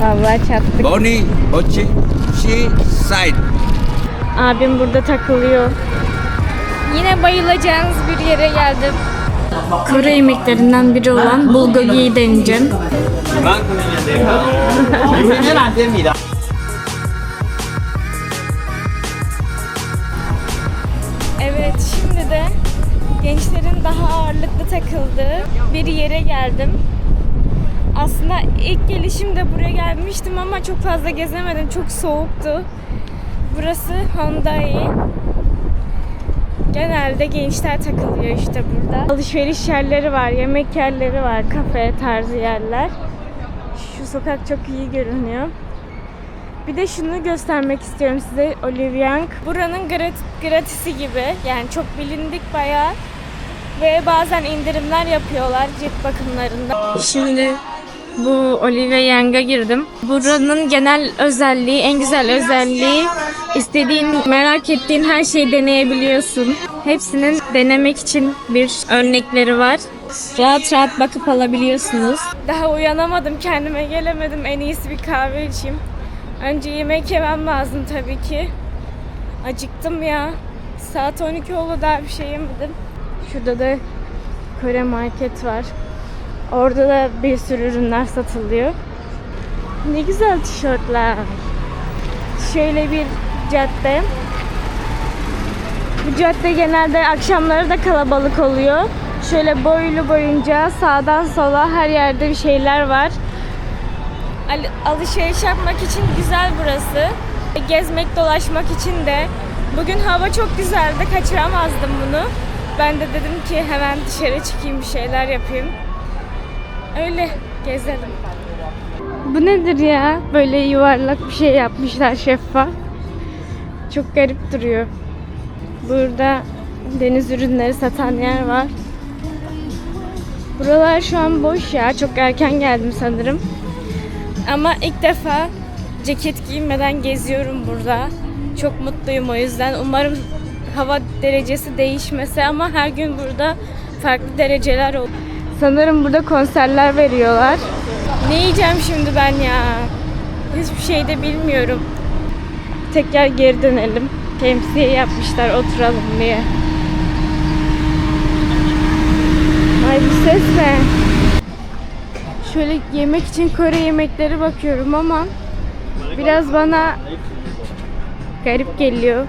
Vallahi çattık. Boni, Ochi, She, Side. Abim burada takılıyor. Yine bayılacağınız bir yere geldim. Kore yemeklerinden biri olan bulgogiyi deneyeceğim. Evet şimdi de gençlerin daha ağırlıklı takıldığı bir yere geldim. Aslında ilk gelişimde buraya gelmiştim ama çok fazla gezemedim. Çok soğuktu. Burası Hyundai. Genelde gençler takılıyor işte burada. Alışveriş yerleri var, yemek yerleri var, kafe tarzı yerler. Şu sokak çok iyi görünüyor. Bir de şunu göstermek istiyorum size Oliviank. Buranın grat- gratisi gibi. Yani çok bilindik bayağı. Ve bazen indirimler yapıyorlar cilt bakımlarında. Şimdi bu Olivia Yang'a girdim. Buranın genel özelliği, en güzel özelliği istediğin, merak ettiğin her şeyi deneyebiliyorsun. Hepsinin denemek için bir örnekleri var. Rahat rahat bakıp alabiliyorsunuz. Daha uyanamadım, kendime gelemedim. En iyisi bir kahve içeyim. Önce yemek yemem lazım tabii ki. Acıktım ya. Saat 12 oldu daha bir şey yemedim. Şurada da Kore market var. Orada da bir sürü ürünler satılıyor. Ne güzel tişörtler. Şöyle bir cadde. Bu cadde genelde akşamları da kalabalık oluyor. Şöyle boylu boyunca sağdan sola her yerde bir şeyler var. Al- alışveriş yapmak için güzel burası. Gezmek, dolaşmak için de. Bugün hava çok güzeldi, kaçıramazdım bunu. Ben de dedim ki hemen dışarı çıkayım, bir şeyler yapayım. Öyle gezelim. Bu nedir ya? Böyle yuvarlak bir şey yapmışlar şeffaf. Çok garip duruyor. Burada deniz ürünleri satan yer var. Buralar şu an boş ya. Çok erken geldim sanırım. Ama ilk defa ceket giymeden geziyorum burada. Çok mutluyum o yüzden. Umarım hava derecesi değişmese ama her gün burada farklı dereceler olur. Sanırım burada konserler veriyorlar. Ne yiyeceğim şimdi ben ya? Hiçbir şey de bilmiyorum. Tekrar geri dönelim. Şemsiye yapmışlar oturalım diye. Ay bu ses ne? Şöyle yemek için Kore yemekleri bakıyorum ama biraz bana garip geliyor.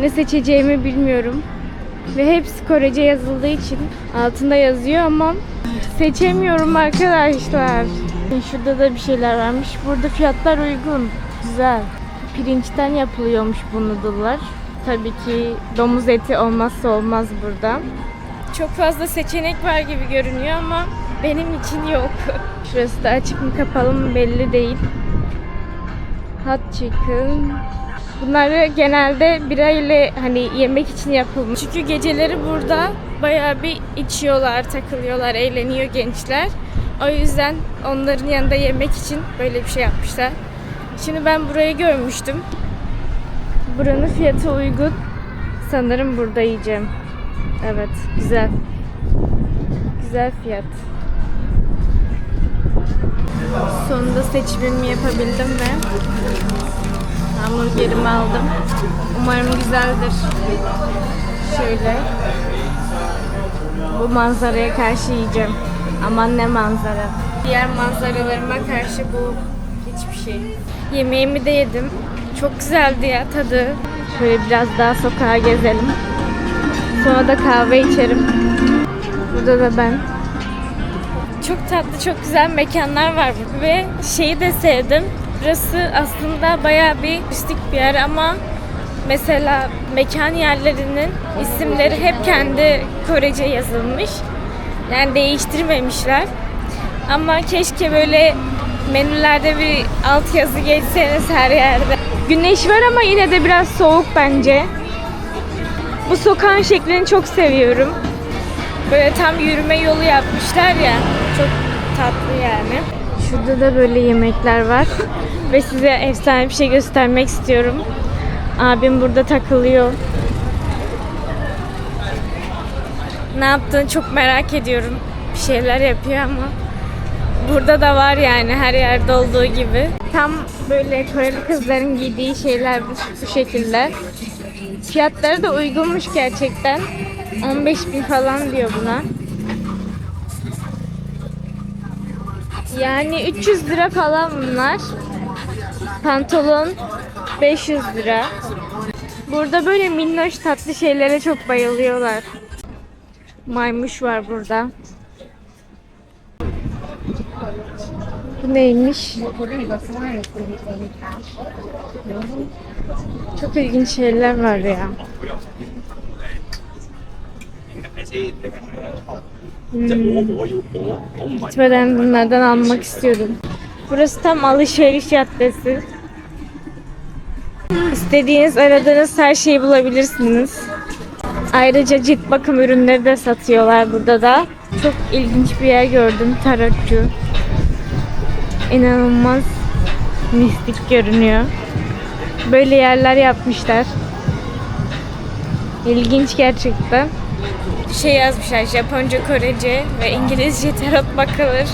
Ne seçeceğimi bilmiyorum. Ve hepsi Korece yazıldığı için altında yazıyor ama seçemiyorum arkadaşlar. Şurada da bir şeyler varmış. Burada fiyatlar uygun. Güzel. Pirinçten yapılıyormuş bu noodle'lar. Tabii ki domuz eti olmazsa olmaz burada. Çok fazla seçenek var gibi görünüyor ama benim için yok. Şurası da açık mı kapalı mı belli değil. Hot chicken. Bunları genelde bira ile hani yemek için yapılmış. Çünkü geceleri burada bayağı bir içiyorlar, takılıyorlar, eğleniyor gençler. O yüzden onların yanında yemek için böyle bir şey yapmışlar. Şimdi ben burayı görmüştüm. Buranın fiyatı uygun. Sanırım burada yiyeceğim. Evet, güzel. Güzel fiyat. Sonunda seçimimi yapabildim ve hamburgerimi aldım. Umarım güzeldir. Şöyle. Bu manzaraya karşı yiyeceğim. Aman ne manzara. Diğer manzaralarıma karşı bu hiçbir şey. Yemeğimi de yedim. Çok güzeldi ya tadı. Şöyle biraz daha sokağa gezelim. Sonra da kahve içerim. Burada da ben. Çok tatlı, çok güzel mekanlar var. Ve şeyi de sevdim. Burası aslında bayağı bir turistik bir yer ama mesela mekan yerlerinin isimleri hep kendi Korece yazılmış. Yani değiştirmemişler. Ama keşke böyle menülerde bir altyazı geçseniz her yerde. Güneş var ama yine de biraz soğuk bence. Bu sokağın şeklini çok seviyorum. Böyle tam yürüme yolu yapmışlar ya. Çok tatlı yani. Şurada da böyle yemekler var. Ve size efsane bir şey göstermek istiyorum. Abim burada takılıyor. Ne yaptığını çok merak ediyorum. Bir şeyler yapıyor ama Burada da var yani her yerde olduğu gibi. Tam böyle Koreli kızların giydiği şeyler bu, bu şekilde. Fiyatları da uygunmuş gerçekten. 15 bin falan diyor buna. Yani 300 lira falan bunlar. Pantolon 500 lira. Burada böyle minnoş tatlı şeylere çok bayılıyorlar. Maymuş var burada. Bu neymiş? Çok ilginç şeyler var ya. Hmm. Gitmeden bunlardan almak istiyorum. Burası tam alışveriş caddesi. İstediğiniz, aradığınız her şeyi bulabilirsiniz. Ayrıca cilt bakım ürünleri de satıyorlar burada da. Çok ilginç bir yer gördüm. Tarotçu. İnanılmaz mistik görünüyor. Böyle yerler yapmışlar. İlginç gerçekten. Şey yazmışlar Japonca, Korece ve İngilizce tarot bakılır.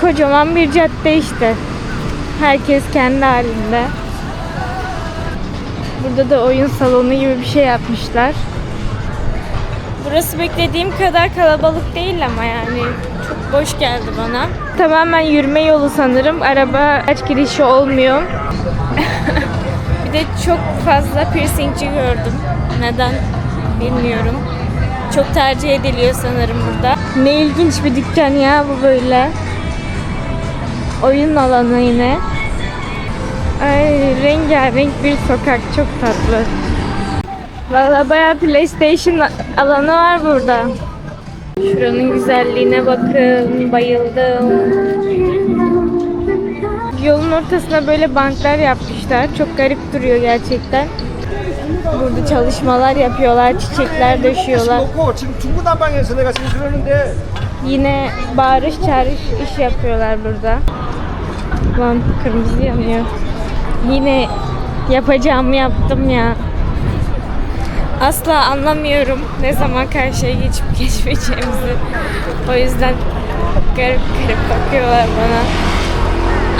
Kocaman bir cadde işte. Herkes kendi halinde. Burada da oyun salonu gibi bir şey yapmışlar. Burası beklediğim kadar kalabalık değil ama yani çok boş geldi bana. Tamamen yürüme yolu sanırım. Araba araç girişi olmuyor. bir de çok fazla piercingci gördüm. Neden bilmiyorum. Çok tercih ediliyor sanırım burada. Ne ilginç bir dükkan ya bu böyle oyun alanı yine. Ay rengarenk bir sokak çok tatlı. Valla bayağı PlayStation alanı var burada. Şuranın güzelliğine bakın. Bayıldım. Yolun ortasına böyle banklar yapmışlar. Çok garip duruyor gerçekten. Burada çalışmalar yapıyorlar, çiçekler döşüyorlar. Yine bağırış çağırış iş yapıyorlar burada. Lan kırmızı yanıyor. Yine yapacağımı yaptım ya. Asla anlamıyorum ne zaman karşıya geçip geçmeyeceğimizi. O yüzden garip garip bakıyorlar bana.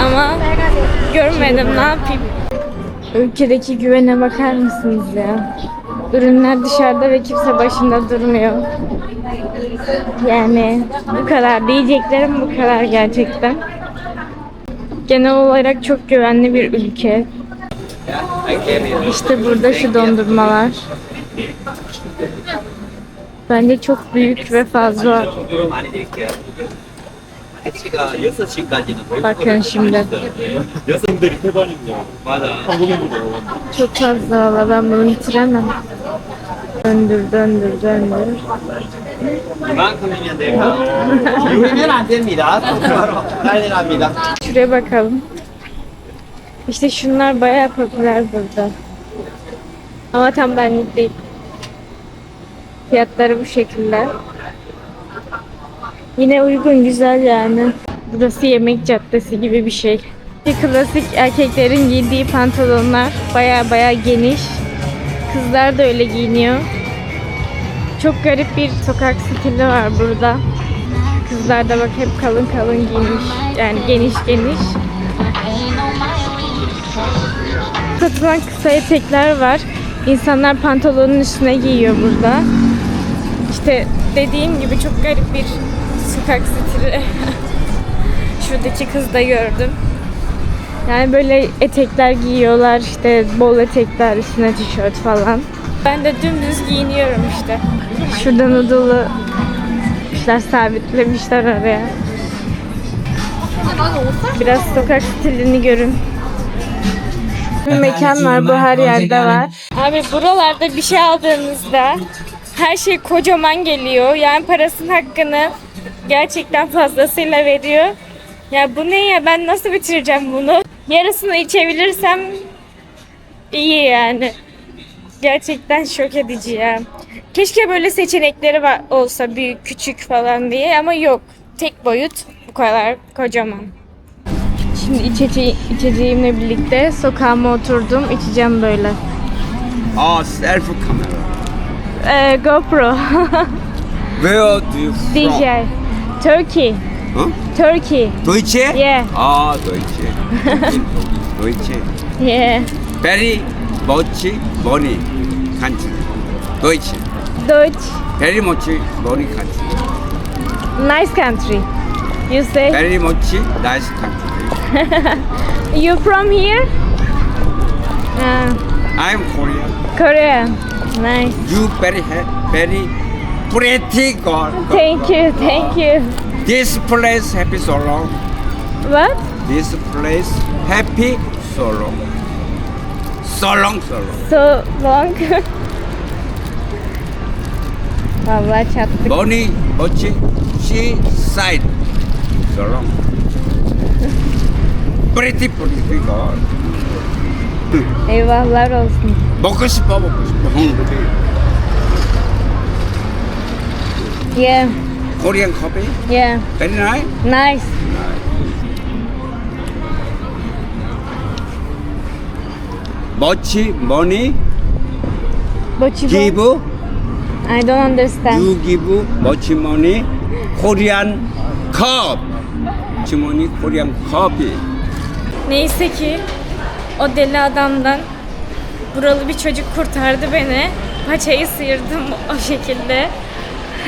Ama görmedim ne yapayım. Ülkedeki güvene bakar mısınız ya? Ürünler dışarıda ve kimse başında durmuyor. Yani bu kadar diyeceklerim bu kadar gerçekten genel olarak çok güvenli bir ülke. İşte burada şu dondurmalar. Bence çok büyük ve fazla. Bakın şimdi. Çok fazla hala ben bunu bitiremem. Döndür döndür döndür. Ben kaminiyadayım. Yürüyün anten miras. Aynen miras. Şuraya bakalım. İşte şunlar bayağı popüler burada. Ama tam benlik değil. Fiyatları bu şekilde. Yine uygun, güzel yani. Burası yemek caddesi gibi bir şey. Klasik erkeklerin giydiği pantolonlar baya baya geniş. Kızlar da öyle giyiniyor. Çok garip bir sokak stili var burada. Kızlar da bak hep kalın kalın giymiş. Yani geniş geniş. Satılan kısa etekler var. İnsanlar pantolonun üstüne giyiyor burada. İşte dediğim gibi çok garip bir sokak stili. Şuradaki kız da gördüm. Yani böyle etekler giyiyorlar işte bol etekler üstüne tişört falan. Ben de dümdüz giyiniyorum işte. Şurada noodle'ı yapmışlar, sabitlemişler oraya. Biraz sokak stilini görün. Bir mekan var, bu her yerde var. Abi buralarda bir şey aldığınızda her şey kocaman geliyor. Yani parasının hakkını gerçekten fazlasıyla veriyor. Ya bu ne ya ben nasıl bitireceğim bunu? Yarısını içebilirsem iyi yani. Gerçekten şok edici ya. Keşke böyle seçenekleri va- olsa büyük küçük falan diye ama yok. Tek boyut bu kadar kocaman. Şimdi içece içeceğimle birlikte sokağıma oturdum. içeceğim böyle. Oh, selfie camera. Ee, GoPro. Where do you from? DJ. Turkey. Huh? Turkey. Deutsche? Yeah. Ah, Deutsche. Deutsche. Yeah. Very much money country. Deutsche. Deutsch. Very much money country. Nice country. You say? Very much nice country. You from here? Uh, I'm Korean. Korea. Nice. You very very pretty girl. Thank you, thank you. This place happy so long. What? This place happy so long so long, so long. So long. Baba cantik. Boni, Ochi, she side. So long. pretty pretty people. Eyvahlar olsun. Bakış baba bakış. Yeah. Korean coffee? Yeah. Very nice. Nice. Much money you give I don't understand. you give much money Korean cup. Much money Korean coffee. Neyse ki o deli adamdan buralı bir çocuk kurtardı beni. Paçayı sıyırdım o şekilde.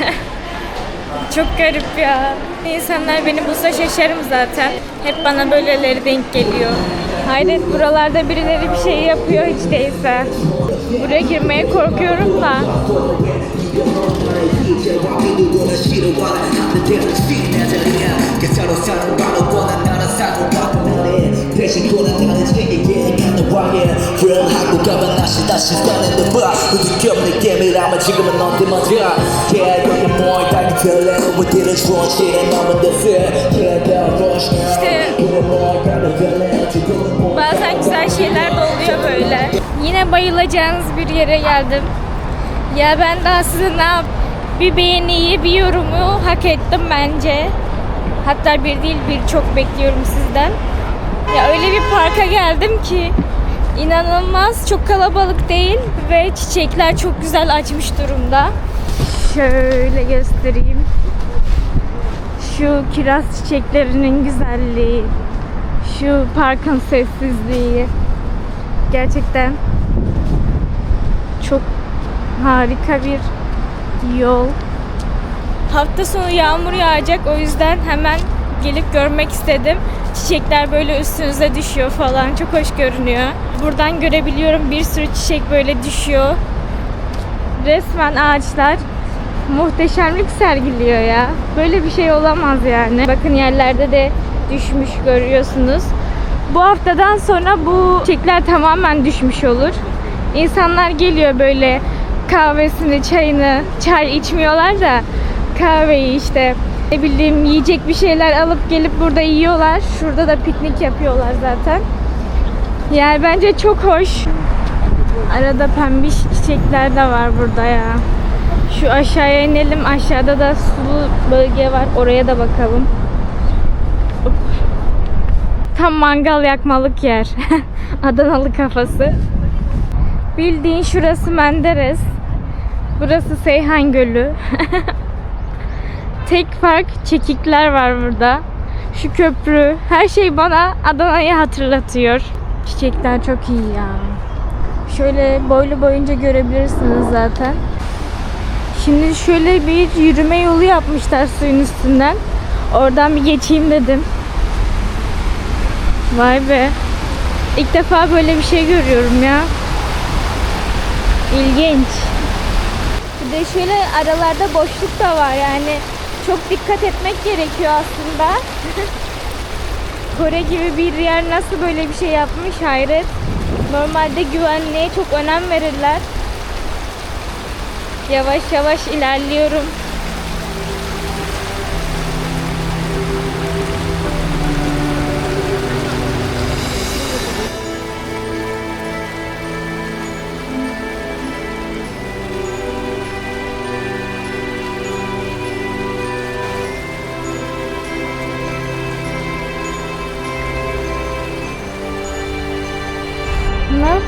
Çok garip ya. İnsanlar beni bulsa şaşarım zaten. Hep bana böyleleri denk geliyor. Hayret buralarda birileri bir şey yapıyor hiç değilse. Buraya girmeye korkuyorum da. İşte Bazen güzel şeyler de oluyor böyle. Yine bayılacağınız bir yere geldim. Ya ben daha size ne yap bir beğeniyi, bir yorumu hak ettim bence. Hatta bir değil birçok bekliyorum sizden. Ya öyle bir parka geldim ki inanılmaz çok kalabalık değil ve çiçekler çok güzel açmış durumda. Şöyle göstereyim. Şu kiraz çiçeklerinin güzelliği şu parkın sessizliği gerçekten çok harika bir yol. Hafta sonu yağmur yağacak o yüzden hemen gelip görmek istedim. Çiçekler böyle üstünüze düşüyor falan. Çok hoş görünüyor. Buradan görebiliyorum bir sürü çiçek böyle düşüyor. Resmen ağaçlar muhteşemlik sergiliyor ya. Böyle bir şey olamaz yani. Bakın yerlerde de düşmüş görüyorsunuz. Bu haftadan sonra bu çiçekler tamamen düşmüş olur. İnsanlar geliyor böyle kahvesini, çayını, çay içmiyorlar da kahveyi işte ne bileyim yiyecek bir şeyler alıp gelip burada yiyorlar. Şurada da piknik yapıyorlar zaten. Yani bence çok hoş. Arada pembiş çiçekler de var burada ya. Şu aşağıya inelim. Aşağıda da sulu bölge var. Oraya da bakalım. Tam mangal yakmalık yer. Adanalı kafası. Bildiğin şurası Menderes. Burası Seyhan Gölü. Tek fark çekikler var burada. Şu köprü. Her şey bana Adana'yı hatırlatıyor. Çiçekler çok iyi ya. Şöyle boylu boyunca görebilirsiniz zaten. Şimdi şöyle bir yürüme yolu yapmışlar suyun üstünden. Oradan bir geçeyim dedim. Vay be. İlk defa böyle bir şey görüyorum ya. İlginç. Bir de şöyle aralarda boşluk da var yani. Çok dikkat etmek gerekiyor aslında. Kore gibi bir yer nasıl böyle bir şey yapmış hayret. Normalde güvenliğe çok önem verirler. Yavaş yavaş ilerliyorum.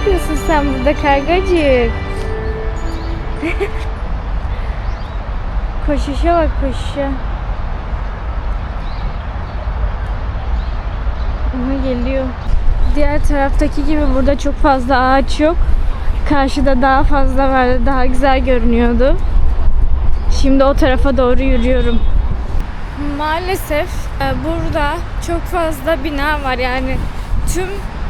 Yapıyorsun sen burada kargacık? Koşuşa bak koşuşa. Aha geliyor. Diğer taraftaki gibi burada çok fazla ağaç yok. Karşıda daha fazla vardı. Daha güzel görünüyordu. Şimdi o tarafa doğru yürüyorum. Maalesef e, burada çok fazla bina var yani tüm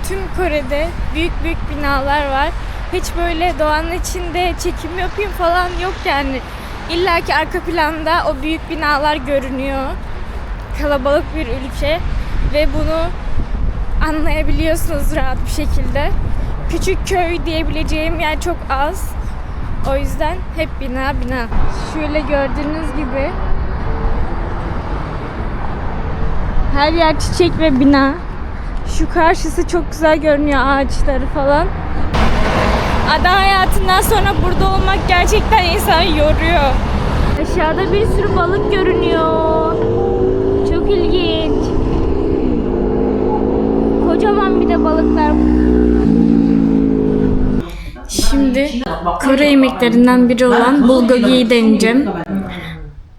tüm Kore'de büyük büyük binalar var. Hiç böyle doğanın içinde çekim yapayım falan yok yani. İlla ki arka planda o büyük binalar görünüyor. Kalabalık bir ülke ve bunu anlayabiliyorsunuz rahat bir şekilde. Küçük köy diyebileceğim yer çok az. O yüzden hep bina bina. Şöyle gördüğünüz gibi her yer çiçek ve bina. Şu karşısı çok güzel görünüyor ağaçları falan. Ada hayatından sonra burada olmak gerçekten insanı yoruyor. Aşağıda bir sürü balık görünüyor. Çok ilginç. Kocaman bir de balıklar. Şimdi Kore yemeklerinden biri olan bulgogi'yi deneyeceğim.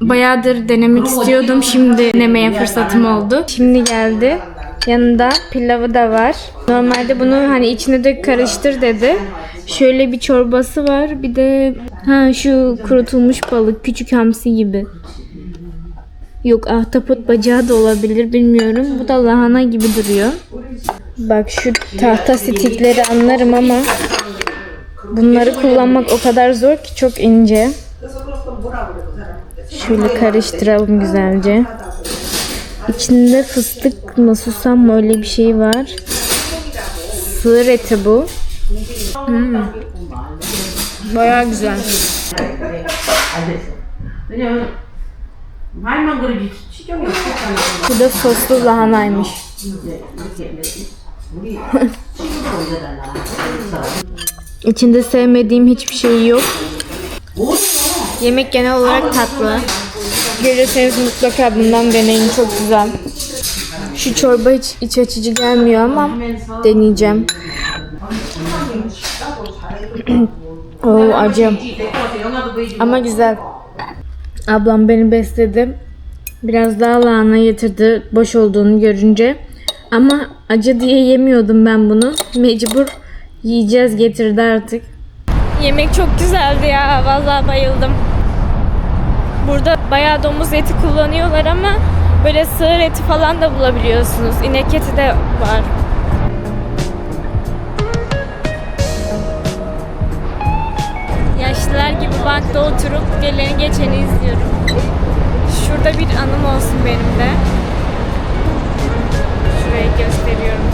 Bayağıdır denemek istiyordum. Şimdi denemeye fırsatım oldu. Şimdi geldi. Yanında pilavı da var. Normalde bunu hani içine de karıştır dedi. Şöyle bir çorbası var. Bir de ha şu kurutulmuş balık küçük hamsi gibi. Yok ahtapot bacağı da olabilir bilmiyorum. Bu da lahana gibi duruyor. Bak şu tahta stikleri anlarım ama bunları kullanmak o kadar zor ki çok ince. Şöyle karıştıralım güzelce. İçinde fıstık mı susam öyle bir şey var. Sığır eti bu. Hmm. Bayağı güzel. Bu da soslu lahanaymış. İçinde sevmediğim hiçbir şey yok. Yemek genel olarak tatlı. Gelirseniz mutlaka bundan deneyin. Çok güzel. Şu çorba hiç iç açıcı gelmiyor ama deneyeceğim. Oo acı. Ama güzel. Ablam beni besledi. Biraz daha lahana getirdi boş olduğunu görünce. Ama acı diye yemiyordum ben bunu. Mecbur yiyeceğiz getirdi artık. Yemek çok güzeldi ya. Vallahi bayıldım. Burada bayağı domuz eti kullanıyorlar ama böyle sığır eti falan da bulabiliyorsunuz. İnek eti de var. Yaşlılar gibi bankta oturup geleni geçeni izliyorum. Şurada bir anım olsun benim de. Şurayı gösteriyorum